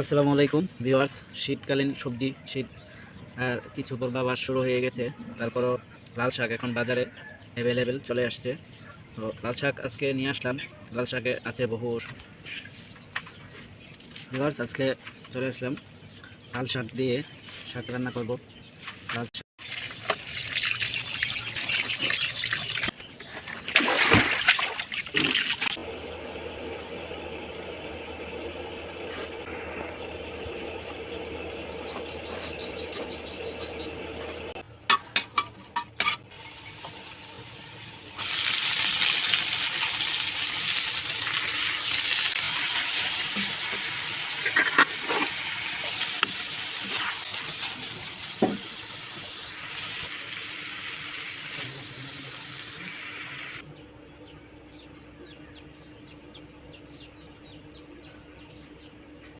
আসসালামু আলাইকুম ভিওয়ার্স শীতকালীন সবজি, শীত আর কিছু পূর্বাভাস শুরু হয়ে গেছে। তারপরও লাল শাক এখন বাজারে অ্যাভেলেবেল চলে আসছে। তো লাল শাক আজকে নিয়ে আসলাম। লাল শাকে আছে বহু ভিওয়ার্স আজকে চলে আসলাম। লাল শাক দিয়ে শাক রান্না করব।